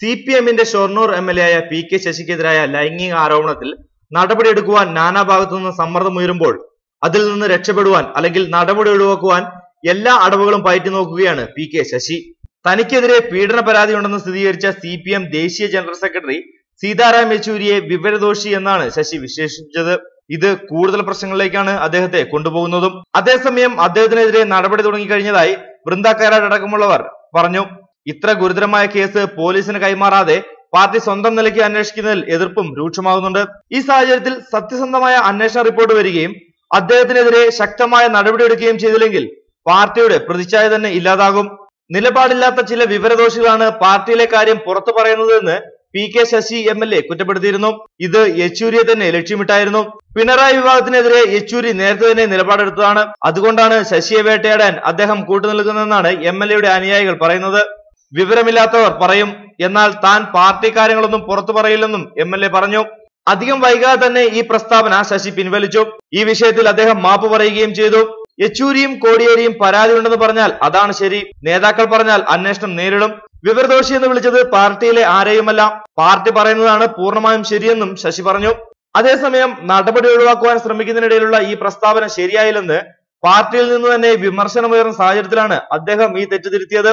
C P എമ്മിന്റെ Shoranur M L A ആയ P K ശശിക്കെതിരായ ലൈംഗിക ആരോപണത്തിൽ നടപടിയെടുക്കുവാൻ നാനാഭാഗത്തു നിന്ന് സമ്മർദ്ദം ഉയരുമ്പോൾ അതിൽ നിന്ന് രക്ഷപ്പെടുവാൻ അല്ലെങ്കിൽ നടപടി ഒഴിവാക്കുവാൻ എല്ലാ അടവുകളും പയറ്റി നോക്കുകയാണ് പി കെ ശശി. തനിക്കെതിരെ പീഡന പരാതി ഉണ്ടെന്ന് സ്ഥിരീകരിച്ച സി പി എം ദേശീയ ജനറൽ സെക്രട്ടറി സീതാറാം യെച്ചൂരിയെ വിവരദോഷി എന്നാണ് ശശി വിശേഷിപ്പിച്ചത്. ഇത് കൂടുതൽ പ്രശ്നങ്ങളിലേക്കാണ് അദ്ദേഹത്തെ കൊണ്ടുപോകുന്നതും. അതേസമയം അദ്ദേഹത്തിനെതിരെ നടപടി തുടങ്ങിക്കഴിഞ്ഞതായി വൃന്ദ കാരാട് അടക്കമുള്ളവർ പറഞ്ഞു. ഇത്ര ഗുരുതരമായ കേസ് പോലീസിന് കൈമാറാതെ പാർട്ടി സ്വന്തം നിലയ്ക്ക് അന്വേഷിക്കുന്നതിൽ എതിർപ്പും രൂക്ഷമാകുന്നുണ്ട് ഈ സാഹചര്യത്തിൽ സത്യസന്ധമായ അന്വേഷണ റിപ്പോർട്ട് വരികയും അദ്ദേഹത്തിനെതിരെ ശക്തമായ നടപടിയെടുക്കുകയും ചെയ്തില്ലെങ്കിൽ പാർട്ടിയുടെ പ്രതിച്ഛായ തന്നെ ഇല്ലാതാകും. നിലപാടില്ലാത്ത ചില വിവരദോഷികളാണ് പാർട്ടിയിലെ കാര്യം പുറത്തു പറയുന്നതെന്ന് P K Sasi M L A കുറ്റപ്പെടുത്തിയിരുന്നു. ഇത് യെച്ചൂരിയെ തന്നെ ലക്ഷ്യമിട്ടായിരുന്നു. പിണറായി വിഭാഗത്തിനെതിരെ യെച്ചൂരി നേരത്തെ തന്നെ നിലപാടെടുത്തതാണ്. അതുകൊണ്ടാണ് ശശിയെ വേട്ടയാടാൻ അദ്ദേഹം കൂട്ടുനിൽക്കുന്നതെന്നാണ് എം എൽ എയുടെ അനുയായികൾ പറയുന്നത്. വിവരമില്ലാത്തവർ പറയും. എന്നാൽ താൻ പാർട്ടി കാര്യങ്ങളൊന്നും പുറത്തു പറയില്ലെന്നും എം എൽ എ പറഞ്ഞു. അധികം വൈകാതെ തന്നെ ഈ പ്രസ്താവന ശശി പിൻവലിച്ചു. ഈ വിഷയത്തിൽ അദ്ദേഹം മാപ്പ് പറയുകയും ചെയ്തു. യെച്ചൂരിയും കോടിയേരിയും പരാതി ഉണ്ടെന്ന് പറഞ്ഞാൽ അതാണ് ശരി. നേതാക്കൾ പറഞ്ഞാൽ അന്വേഷണം നേരിടും. വിവരദോഷി എന്ന് വിളിച്ചത് പാർട്ടിയിലെ ആരെയുമല്ല. പാർട്ടി പറയുന്നതാണ് പൂർണമായും ശരിയെന്നും ശശി പറഞ്ഞു. അതേസമയം നടപടി ഒഴിവാക്കുവാൻ ശ്രമിക്കുന്നതിനിടയിലുള്ള ഈ പ്രസ്താവന ശരിയായില്ലെന്ന് പാർട്ടിയിൽ നിന്ന് തന്നെ വിമർശനമുയർന്ന സാഹചര്യത്തിലാണ് അദ്ദേഹം ഈ തെറ്റ് തിരുത്തിയത്